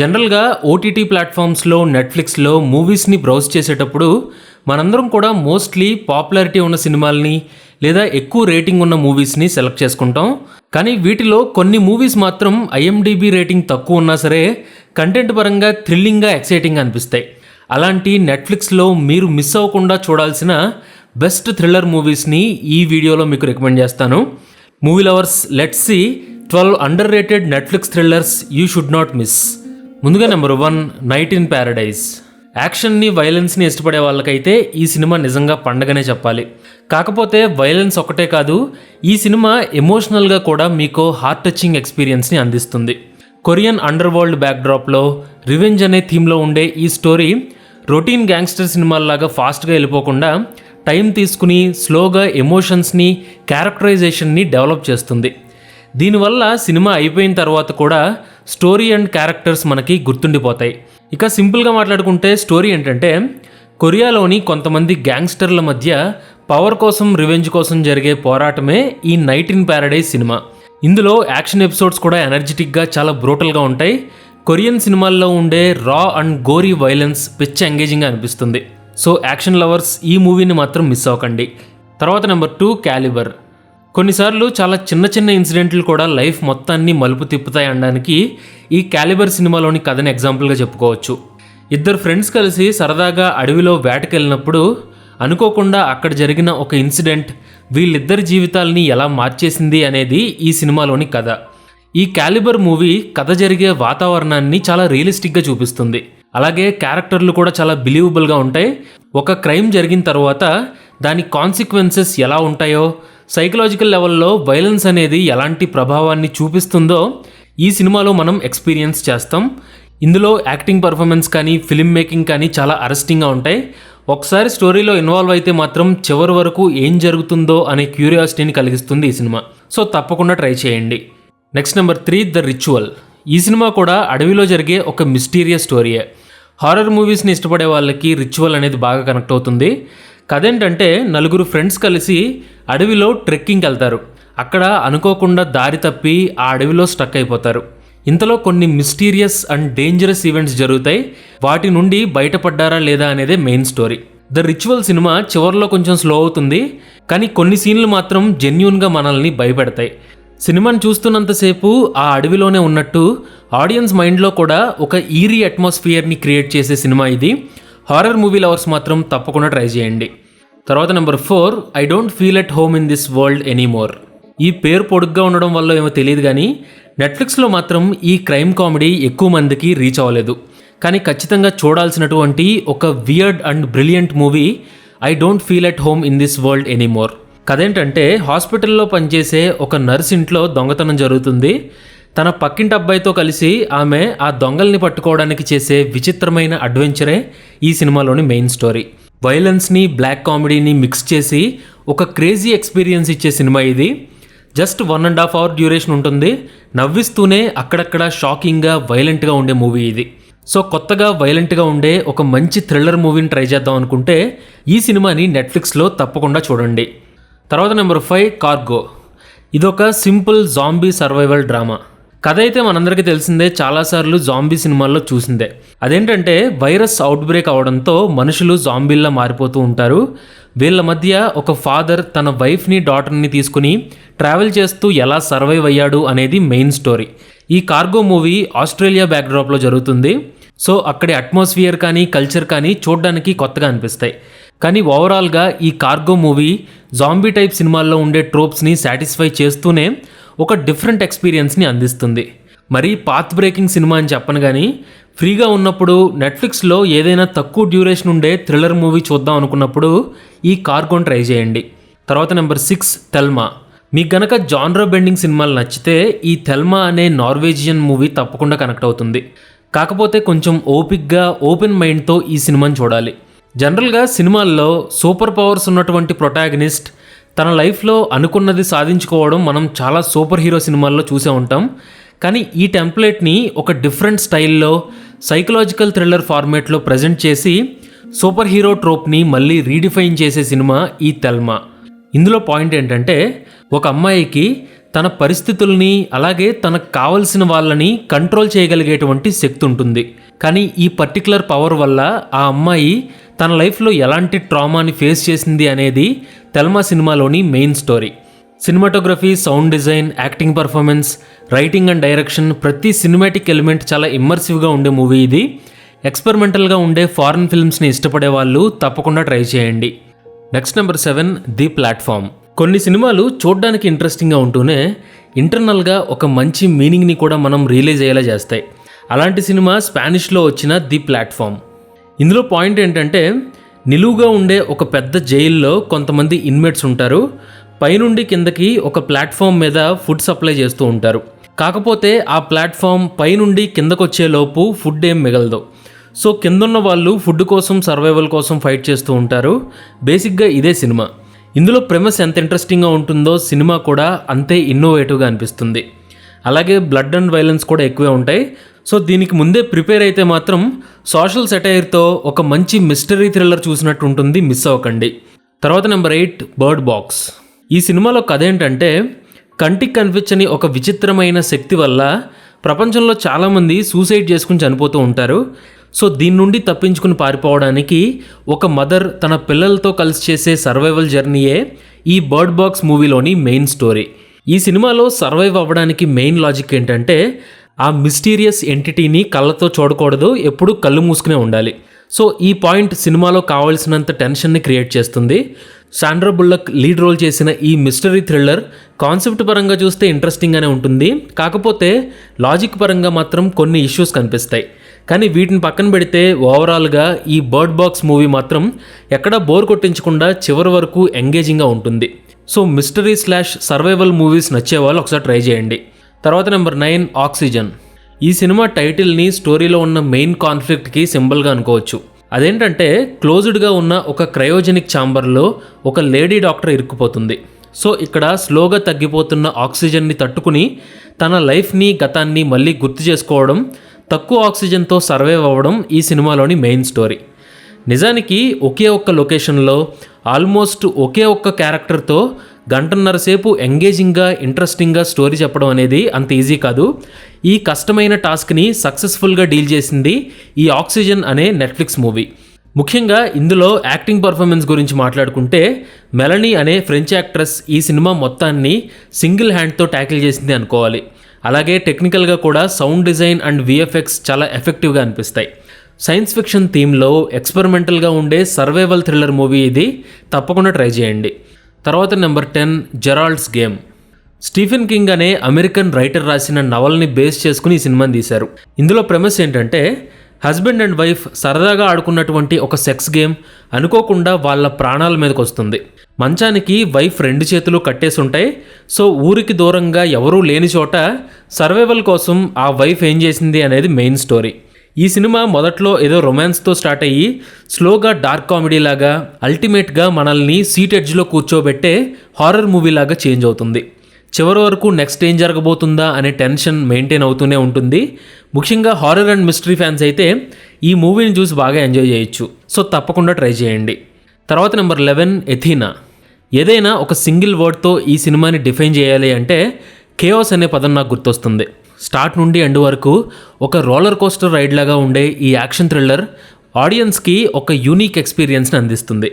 జనరల్గా ఓటీటీ ప్లాట్ఫామ్స్లో నెట్ఫ్లిక్స్లో మూవీస్ని బ్రౌజ్ చేసేటప్పుడు మనందరం కూడా మోస్ట్లీ పాపులారిటీ ఉన్న సినిమాల్ని లేదా ఎక్కువ రేటింగ్ ఉన్న మూవీస్ని సెలెక్ట్ చేసుకుంటాం. కానీ వీటిలో కొన్ని మూవీస్ మాత్రం ఐఎండిబి రేటింగ్ తక్కువ ఉన్నా సరే కంటెంట్ పరంగా థ్రిల్లింగ్గా ఎక్సైటింగ్ అనిపిస్తాయి. అలాంటి నెట్ఫ్లిక్స్లో మీరు మిస్ అవ్వకుండా చూడాల్సిన బెస్ట్ థ్రిల్లర్ మూవీస్ని ఈ వీడియోలో మీకు రికమెండ్ చేస్తాను. Movie lovers let's see twelve underrated Netflix thrillers you should not miss. ముందుగా number one night in paradise యాక్షన్ని వైలెన్స్ని ఇష్టపడే వాళ్ళకైతే ఈ సినిమా నిజంగా పండగనే చెప్పాలి. కాకపోతే వైలెన్స్ ఒకటే కాదు ఈ సినిమా ఎమోషనల్గా కూడా మీకు హార్ట్ టచింగ్ ఎక్స్పీరియన్స్ని అందిస్తుంది. కొరియన్ అండర్ వరల్డ్ బ్యాక్డ్రాప్లో రివెంజ్ అనే థీమ్లో ఉండే ఈ స్టోరీ రొటీన్ గ్యాంగ్స్టర్ సినిమాల్లాగా ఫాస్ట్గా వెళ్ళిపోకుండా టైం తీసుకుని స్లోగా ఎమోషన్స్ని క్యారెక్టరైజేషన్ని డెవలప్ చేస్తుంది. దీనివల్ల సినిమా అయిపోయిన తర్వాత కూడా స్టోరీ అండ్ క్యారెక్టర్స్ మనకి గుర్తుండిపోతాయి. ఇక సింపుల్గా మాట్లాడుకుంటే స్టోరీ ఏంటంటే కొరియాలోని కొంతమంది గ్యాంగ్స్టర్ల మధ్య పవర్ కోసం రివెంజ్ కోసం జరిగే పోరాటమే ఈ నైట్ ఇన్ ప్యారడైజ్ సినిమా. ఇందులో యాక్షన్ ఎపిసోడ్స్ కూడా ఎనర్జెటిక్గా చాలా బ్రూటల్గా ఉంటాయి. కొరియన్ సినిమాల్లో ఉండే రా అండ్ గోరీ వైలెన్స్ పిచ్చ ఎంగేజింగ్గా అనిపిస్తుంది. సో యాక్షన్ లవర్స్ ఈ మూవీని మాత్రం మిస్ అవ్వకండి. తర్వాత నెంబర్ టూ క్యాలిబర్. కొన్నిసార్లు చాలా చిన్న చిన్న ఇన్సిడెంట్లు కూడా లైఫ్ మొత్తాన్ని మలుపు తిప్పుతాయి అనడానికి ఈ క్యాలిబర్ సినిమాలోని కథని ఎగ్జాంపుల్గా చెప్పుకోవచ్చు. ఇద్దరు ఫ్రెండ్స్ కలిసి సరదాగా అడవిలో వేటకెళ్ళినప్పుడు అనుకోకుండా అక్కడ జరిగిన ఒక ఇన్సిడెంట్ వీళ్ళిద్దరి జీవితాల్ని ఎలా మార్చేసింది అనేది ఈ సినిమాలోని కథ. ఈ క్యాలిబర్ మూవీ కథ జరిగే వాతావరణాన్ని చాలా రియలిస్టిక్గా చూపిస్తుంది. అలాగే క్యారెక్టర్లు కూడా చాలా బిలీవబుల్గా ఉంటాయి. ఒక క్రైమ్ జరిగిన తర్వాత దాని కాన్సిక్వెన్సెస్ ఎలా ఉంటాయో సైకలాజికల్ లెవెల్లో వైలెన్స్ అనేది ఎలాంటి ప్రభావాన్ని చూపిస్తుందో ఈ సినిమాలో మనం ఎక్స్పీరియన్స్ చేస్తాం. ఇందులో యాక్టింగ్ పర్ఫార్మెన్స్ కానీ ఫిల్మ్ మేకింగ్ కానీ చాలా అరెస్టింగ్గా ఉంటాయి. ఒకసారి స్టోరీలో ఇన్వాల్వ్ అయితే మాత్రం చివరి వరకు ఏం జరుగుతుందో అనే క్యూరియాసిటీని కలిగిస్తుంది ఈ సినిమా. సో తప్పకుండా ట్రై చేయండి. Next number three the ritual ఈ సినిమా కూడా అడవిలో జరిగే ఒక మిస్టీరియస్ స్టోరీయే హారర్ మూవీస్ని ఇష్టపడే వాళ్ళకి రిచువల్ అనేది బాగా కనెక్ట్ అవుతుంది. కథ ఏంటంటే నలుగురు ఫ్రెండ్స్ కలిసి అడవిలో ట్రెక్కింగ్కి వెళ్తారు అక్కడ అనుకోకుండా దారి తప్పి ఆ అడవిలో స్టక్ అయిపోతారు. ఇంతలో కొన్ని మిస్టీరియస్ అండ్ డేంజరస్ ఈవెంట్స్ జరుగుతాయి. వాటి నుండి బయటపడ్డారా లేదా అనేదే main story. The ritual cinema చివరిలో కొంచెం స్లో అవుతుంది. కానీ కొన్ని సీన్లు మాత్రం జెన్యున్గా మనల్ని భయపెడతాయి. సినిమాని చూస్తున్నంతసేపు ఆ అడవిలోనే ఉన్నట్టు ఆడియన్స్ మైండ్లో కూడా ఒక ఈరీ అట్మాస్ఫియర్ని క్రియేట్ చేసే సినిమా ఇది. హారర్ మూవీ లవర్స్ మాత్రం తప్పకుండా ట్రై చేయండి. తర్వాత number four I don't feel at home in this world anymore ఈ పేరు పొడుగ్గా ఉండడం వల్ల ఏమో తెలియదు కానీ నెట్ఫ్లిక్స్లో మాత్రం ఈ క్రైమ్ కామెడీ ఎక్కువ మందికి రీచ్ అవ్వలేదు. కానీ ఖచ్చితంగా చూడాల్సినటువంటి ఒక weird and brilliant movie I don't feel at home in this world anymore కదేంటంటే హాస్పిటల్లో పనిచేసే ఒక నర్స్ ఇంట్లో దొంగతనం జరుగుతుంది. తన పక్కింటి అబ్బాయితో కలిసి ఆమె ఆ దొంగల్ని పట్టుకోవడానికి చేసే విచిత్రమైన అడ్వెంచరే ఈ సినిమాలోని మెయిన్ స్టోరీ వైలెన్స్ని బ్లాక్ కామెడీని మిక్స్ చేసి ఒక క్రేజీ ఎక్స్పీరియన్స్ ఇచ్చే సినిమా ఇది. Just one and half hour duration ఉంటుంది. నవ్విస్తూనే అక్కడక్కడ షాకింగ్గా వైలెంట్గా ఉండే మూవీ ఇది. సో కొత్తగా వైలెంట్గా ఉండే ఒక మంచి థ్రిల్లర్ మూవీని ట్రై చేద్దాం అనుకుంటే ఈ సినిమాని నెట్ఫ్లిక్స్లో తప్పకుండా చూడండి. తర్వాత నెంబర్ ఫైవ్ కార్గో ఇదొక సింపుల్ జాంబీ సర్వైవల్ డ్రామా కథ అయితే మనందరికీ తెలిసిందే చాలాసార్లు జాంబీ సినిమాల్లో చూసిందే. అదేంటంటే వైరస్ అవుట్బ్రేక్ అవడంతో మనుషులు జాంబీల్లా మారిపోతూ ఉంటారు. వీళ్ళ మధ్య ఒక ఫాదర్ తన వైఫ్ని డాటర్ని తీసుకుని ట్రావెల్ చేస్తూ ఎలా సర్వైవ్ అయ్యాడు అనేది మెయిన్ స్టోరీ ఈ కార్గో మూవీ ఆస్ట్రేలియా బ్యాక్డ్రాప్లో జరుగుతుంది. సో అక్కడి అట్మాస్ఫియర్ కానీ కల్చర్ కానీ చూడడానికి కొత్తగా అనిపిస్తాయి. కానీ ఓవరాల్గా ఈ కార్గో మూవీ జాంబీ టైప్ సినిమాల్లో ఉండే ట్రోప్స్ని సాటిస్ఫై చేస్తూనే ఒక డిఫరెంట్ ఎక్స్పీరియన్స్ని అందిస్తుంది. మరీ పాత్ బ్రేకింగ్ సినిమా అని చెప్పను కానీ ఫ్రీగా ఉన్నప్పుడు నెట్ఫ్లిక్స్లో ఏదైనా తక్కువ డ్యూరేషన్ ఉండే థ్రిల్లర్ మూవీ చూద్దాం అనుకున్నప్పుడు ఈ కార్గోన్ ట్రై చేయండి. తర్వాత నెంబర్ సిక్స్ తెల్మా మీకు గనక జాన్రో బెండింగ్ సినిమాలు నచ్చితే ఈ తెల్మా అనే నార్వేజియన్ మూవీ తప్పకుండా కనెక్ట్ అవుతుంది. కాకపోతే కొంచెం ఓపిక్గా ఓపెన్ మైండ్తో ఈ సినిమాని చూడాలి. జనరల్గా సినిమాల్లో సూపర్ పవర్స్ ఉన్నటువంటి ప్రొటాగనిస్ట్ తన లైఫ్లో అనుకున్నది సాధించుకోవడం మనం చాలా సూపర్ హీరో సినిమాల్లో చూసే ఉంటాం. కానీ ఈ టెంప్లెట్ని ఒక డిఫరెంట్ స్టైల్లో సైకలాజికల్ థ్రిల్లర్ ఫార్మేట్లో ప్రజెంట్ చేసి సూపర్ హీరో ట్రోప్ని మళ్ళీ రీడిఫైన్ చేసే సినిమా ఈ తెల్మా. ఇందులో పాయింట్ ఏంటంటే ఒక అమ్మాయికి తన పరిస్థితుల్ని అలాగే తనకు కావలసిన వాళ్ళని కంట్రోల్ చేయగలిగేటువంటి శక్తి ఉంటుంది. కానీ ఈ పర్టికులర్ పవర్ వల్ల ఆ అమ్మాయి తన లైఫ్లో ఎలాంటి ట్రామాని ఫేస్ చేసింది అనేది తెల్మా సినిమాలోని main story. Cinematography sound design acting performance writing and direction ప్రతి సినిమాటిక్ ఎలిమెంట్ చాలా ఇమ్మర్సివ్గా ఉండే మూవీ ఇది. ఎక్స్పెరిమెంటల్గా ఉండే ఫారెన్ ఫిల్మ్స్ని ఇష్టపడే వాళ్ళు తప్పకుండా ట్రై చేయండి. Next number seven the platform కొన్ని సినిమాలు చూడడానికి ఇంట్రెస్టింగ్గా ఉంటూనే ఇంటర్నల్గా ఒక మంచి మీనింగ్ని కూడా మనం రియలైజ్ అయ్యేలా చేస్తాయి. అలాంటి సినిమా స్పానిష్లో వచ్చిన ది ప్లాట్ఫామ్ ఇందులో పాయింట్ ఏంటంటే నిలువుగా ఉండే ఒక పెద్ద జైల్లో కొంతమంది ఇన్మేట్స్ ఉంటారు. పైనుండి కిందకి ఒక ప్లాట్ఫామ్ మీద ఫుడ్ సప్లై చేస్తూ ఉంటారు. కాకపోతే ఆ ప్లాట్ఫామ్ పైనుండి కిందకొచ్చేలోపు ఫుడ్ ఏం మిగలదు. సో కిందున్న వాళ్ళు ఫుడ్ కోసం సర్వైవల్ కోసం ఫైట్ చేస్తూ ఉంటారు. బేసిక్గా ఇదే సినిమా. ఇందులో ప్రెమస్ ఎంత ఇంట్రెస్టింగ్గా ఉంటుందో సినిమా కూడా అంతే ఇన్నోవేటివ్గా అనిపిస్తుంది. అలాగే బ్లడ్ అండ్ వైలెన్స్ కూడా ఎక్కువే ఉంటాయి. సో దీనికి ముందే ప్రిపేర్ అయితే మాత్రం సోషల్ సెటైర్తో ఒక మంచి మిస్టరీ థ్రిల్లర్ చూసినట్టు ఉంటుంది మిస్ అవ్వకండి. తర్వాత నెంబర్ ఎయిట్ బర్డ్ బాక్స్. ఈ సినిమాలో కథ ఏంటంటే కంటికి కనిపించని ఒక విచిత్రమైన శక్తి వల్ల ప్రపంచంలో చాలామంది సూసైడ్ చేసుకుని చనిపోతూ ఉంటారు. సో దీని నుండి తప్పించుకుని పారిపోవడానికి ఒక మదర్ తన పిల్లలతో కలిసి చేసే సర్వైవల్ జర్నీయే ఈ బర్డ్ బాక్స్ మూవీలోని మెయిన్ స్టోరీ. ఈ సినిమాలో సర్వైవ్ అవ్వడానికి మెయిన్ లాజిక్ ఏంటంటే ఆ మిస్టీరియస్ ఎంటిటీని కళ్ళతో చూడకూడదు ఎప్పుడూ కళ్ళు మూసుకునే ఉండాలి. సో ఈ పాయింట్ సినిమాలో కావాల్సినంత టెన్షన్ని క్రియేట్ చేస్తుంది. శాండ్రా బుల్లక్ లీడ్ రోల్ చేసిన ఈ మిస్టరీ థ్రిల్లర్ కాన్సెప్ట్ పరంగా చూస్తే ఇంట్రెస్టింగ్గానే ఉంటుంది. కాకపోతే లాజిక్ పరంగా మాత్రం కొన్ని ఇష్యూస్ కనిపిస్తాయి. కానీ వీటిని పక్కన పెడితే ఓవరాల్గా ఈ బర్డ్ బాక్స్ మూవీ మాత్రం ఎక్కడా బోర్ కొట్టించకుండా చివరి వరకు ఎంగేజింగ్గా ఉంటుంది. So mystery slash survival movies నచ్చే వాళ్ళు ఒకసారి ట్రై చేయండి. తర్వాత నెంబర్ నైన్ ఆక్సిజన్. ఈ సినిమా టైటిల్ని స్టోరీలో ఉన్న మెయిన్ కాన్ఫ్లిక్ట్కి సింబల్గా అనుకోవచ్చు. అదేంటంటే క్లోజ్డ్గా ఉన్న ఒక క్రయోజెనిక్ ఛాంబర్లో ఒక లేడీ డాక్టర్ ఇరుక్కుపోతుంది. సో ఇక్కడ స్లోగా తగ్గిపోతున్న ఆక్సిజన్ని తట్టుకుని తన లైఫ్ని గతాన్ని మళ్ళీ గుర్తు చేసుకోవడం తక్కువ ఆక్సిజన్తో సర్వైవ్ అవ్వడం ఈ సినిమాలోని మెయిన్ స్టోరీ. నిజానికి ఒకే ఒక్క లొకేషన్లో ఆల్మోస్ట్ ఒకే ఒక్క క్యారెక్టర్తో గంటన్నర సేపు ఎంగేజింగ్గా ఇంట్రెస్టింగ్గా స్టోరీ చెప్పడం అనేది అంత ఈజీ కాదు. ఈ కష్టమైన టాస్క్ని సక్సెస్ఫుల్గా డీల్ చేసింది ఈ ఆక్సిజన్ అనే నెట్ఫ్లిక్స్ మూవీ. ముఖ్యంగా ఇందులో యాక్టింగ్ పర్ఫార్మెన్స్ గురించి మాట్లాడుకుంటే మెలనీ అనే ఫ్రెంచ్ యాక్ట్రెస్ ఈ సినిమా మొత్తాన్ని సింగిల్ హ్యాండ్తో ట్యాకిల్ చేసింది అనుకోవాలి. అలాగే టెక్నికల్గా కూడా సౌండ్ డిజైన్ అండ్ విఎఫ్ఎక్స్ చాలా ఎఫెక్టివ్గా అనిపిస్తాయి. సైన్స్ ఫిక్షన్ థీమ్లో ఎక్స్పెరిమెంటల్గా ఉండే సర్వైవల్ థ్రిల్లర్ మూవీ ఇది. తప్పకుండా ట్రై చేయండి. తర్వాత number ten Gerald's game. Stephen King అనే అమెరికన్ రైటర్ రాసిన నవల్ని బేస్ చేసుకుని ఈ సినిమాని తీశారు. ఇందులో ప్రెమస్ ఏంటంటే హస్బెండ్ అండ్ వైఫ్ సరదాగా ఆడుకున్నటువంటి ఒక సెక్స్ గేమ్ అనుకోకుండా వాళ్ళ ప్రాణాల మీదకి వస్తుంది. మంచానికి వైఫ్ రెండు చేతులు కట్టేసి ఉంటాయి. సో ఊరికి దూరంగా ఎవరూ లేని చోట సర్వైవల్ కోసం ఆ వైఫ్ ఏం చేసింది అనేది మెయిన్ స్టోరీ. ఈ సినిమా మొదట్లో ఏదో రొమాన్స్తో స్టార్ట్ అయ్యి స్లోగా డార్క్ కామెడీ లాగా అల్టిమేట్గా మనల్ని సీట్ ఎడ్జ్లో కూర్చోబెట్టే హారర్ మూవీ లాగా చేంజ్ అవుతుంది. చివరి వరకు నెక్స్ట్ ఏం జరగబోతుందా అనే టెన్షన్ మెయింటైన్ అవుతూనే ఉంటుంది. ముఖ్యంగా హారర్ అండ్ మిస్టరీ ఫ్యాన్స్ అయితే ఈ మూవీని చూసి బాగా ఎంజాయ్ చేయొచ్చు. సో తప్పకుండా ట్రై చేయండి. తర్వాత నెంబర్ లెవెన్ ఎథీనా ఏదైనా ఒక సింగిల్ వర్డ్తో ఈ సినిమాని డిఫైన్ చేయాలి అంటే కేఓస్ అనే పదం నాకు గుర్తొస్తుంది. స్టార్ట్ నుండి ఎండ్ వరకు ఒక రోలర్ కోస్టర్ రైడ్ లాగా ఉండే ఈ యాక్షన్ థ్రిల్లర్ ఆడియన్స్కి ఒక యూనిక్ ఎక్స్పీరియన్స్ని అందిస్తుంది.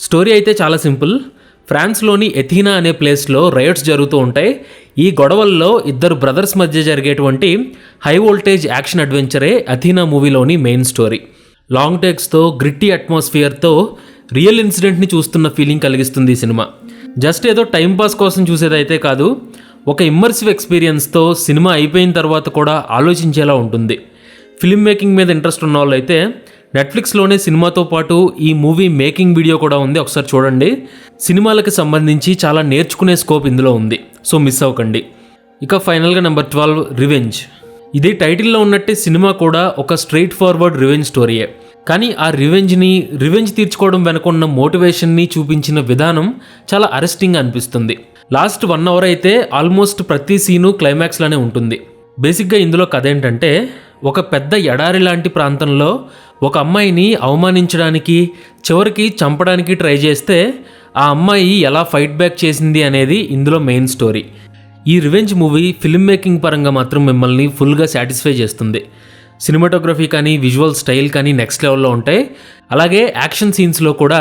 స్టోరీ అయితే చాలా సింపుల్. ఫ్రాన్స్లోని ఎథీనా అనే ప్లేస్లో రైడ్స్ జరుగుతూ ఉంటాయి. ఈ గొడవల్లో ఇద్దరు బ్రదర్స్ మధ్య జరిగేటువంటి హై వోల్టేజ్ యాక్షన్ అడ్వెంచరే అథీనా మూవీలోని మెయిన్ స్టోరీ. లాంగ్ టేక్స్తో గ్రిట్టి అట్మాస్ఫియర్తో రియల్ ఇన్సిడెంట్ని చూస్తున్న ఫీలింగ్ కలిగిస్తుంది ఈ సినిమా. జస్ట్ ఏదో టైంపాస్ కోసం చూసేదైతే కాదు ఒక ఇమ్మర్సివ్ ఎక్స్పీరియన్స్తో సినిమా అయిపోయిన తర్వాత కూడా ఆలోచించేలా ఉంటుంది. ఫిల్మ్ మేకింగ్ మీద ఇంట్రెస్ట్ ఉన్న వాళ్ళైతే నెట్ఫ్లిక్స్లోనే సినిమాతో పాటు ఈ మూవీ మేకింగ్ వీడియో కూడా ఉంది. ఒకసారి చూడండి. సినిమాలకు సంబంధించి చాలా నేర్చుకునే స్కోప్ ఇందులో ఉంది. సో మిస్ అవ్వకండి. ఇక ఫైనల్గా నెంబర్ ట్వెల్వ్ రివెంజ్ ఇది టైటిల్లో ఉన్నట్టే సినిమా కూడా ఒక స్ట్రైట్ ఫార్వర్డ్ రివెంజ్ స్టోరీయే కానీ ఆ రివెంజ్ని రివెంజ్ తీర్చుకోవడం వెనుకున్న మోటివేషన్ని చూపించిన విధానం చాలా అరెస్టింగ్ అనిపిస్తుంది. లాస్ట్ వన్ అవర్ అయితే ఆల్మోస్ట్ ప్రతి సీను క్లైమాక్స్లోనే ఉంటుంది. బేసిక్గా ఇందులో కథ ఏంటంటే ఒక పెద్ద ఎడారి లాంటి ప్రాంతంలో ఒక అమ్మాయిని అవమానించడానికి చివరికి చంపడానికి ట్రై చేస్తే ఆ అమ్మాయి ఎలా ఫైట్ బ్యాక్ చేసింది అనేది ఇందులో మెయిన్ స్టోరీ. ఈ రివెంజ్ మూవీ ఫిల్మ్ మేకింగ్ పరంగా మాత్రం మిమ్మల్ని ఫుల్గా సాటిస్ఫై చేస్తుంది. సినిమాటోగ్రఫీ కానీ విజువల్ స్టైల్ కానీ నెక్స్ట్ లెవెల్లో ఉంటాయి. అలాగే యాక్షన్ సీన్స్లో కూడా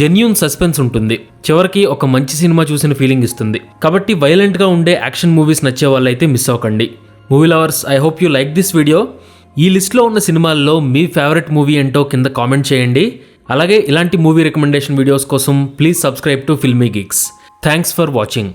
జెన్యున్ సస్పెన్స్ ఉంటుంది. చివరికి ఒక మంచి సినిమా చూసిన ఫీలింగ్ ఇస్తుంది. కాబట్టి వైలెంట్గా ఉండే యాక్షన్ మూవీస్ నచ్చే వాళ్ళైతే మిస్ అవ్వకండి. Movie lovers I hope you like this video ఈ లిస్ట్లో ఉన్న సినిమాల్లో మీ ఫేవరెట్ మూవీ ఏంటో కింద కామెంట్ చేయండి. అలాగే ఇలాంటి మూవీ రికమెండేషన్ వీడియోస్ కోసం please subscribe to Filmy Geeks thanks for watching